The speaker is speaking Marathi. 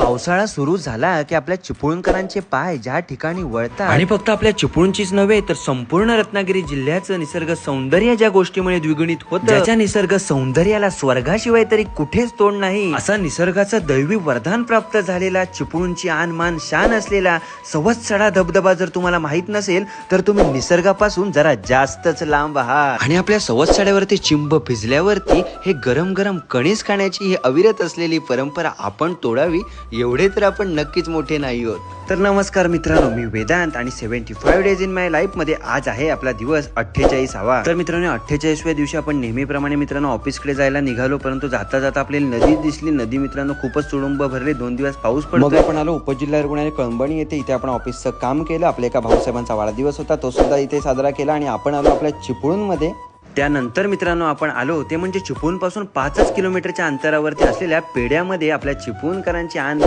पावसाळा सुरू झाला की आपल्या चिपळूणकरांचे पाय ज्या ठिकाणी वळतात. आणि फक्त आपल्या चिपळूणचीच नव्हे तर संपूर्ण रत्नागिरी जिल्ह्याचं निसर्ग सौंदर्य ज्या गोष्टीमुळे द्विगुणित होतं ज्याच्या निसर्ग सौंदर्याला स्वर्गाशिवाय तरी कुठेच तोड नाही. असा निसर्गाचं दैवी वरदान प्राप्त झालेला चिपळूणची आन मान शान असलेला सवत्सडा धबधबा जर तुम्हाला माहीत नसेल तर तुम्ही निसर्गापासून जरा जास्तच लांब आहात. आणि आपल्या सवत्सड्यावरती चिंब भिजल्यावरती हे गरम गरम कणीस खाण्याची ही अविरत असलेली परंपरा आपण तोडावी एवढे तर आपण नक्कीच मोठे नाही आहोत. तर नमस्कार मित्रांनो मी वेदांत आणि seventy five days in my लाईफमध्ये आज आहे आपला दिवस अठ्ठेचाळीसावा. तर मित्रांनो अठ्ठेचाळीसव्या दिवशी आपण नेहमीप्रमाणे मित्रांनो ऑफिसकडे जायला निघालो परंतु जाता जाता आपल्याला नदी दिसली. नदी मित्रांनो खूपच तुडुंब भरले. दोन दिवस पाऊस पडतो मग आपण आलो उपजिल्हा रुग्णालय कळंबणी येथे. इथे आपण ऑफिसचं काम केलं. आपल्या एका भाऊसाहेबांचा वाढदिवस होता. तो सुद्धा इथे साजरा केला आणि आपण आलो आपल्या चिपळूणमध्ये. त्यानंतर मित्रांनो आपण आलो ते म्हणजे चिपळूणपासून पाचच किलोमीटरच्या अंतरावरती असलेल्या पेड्यामध्ये आपल्या चिपळूणकरांची आन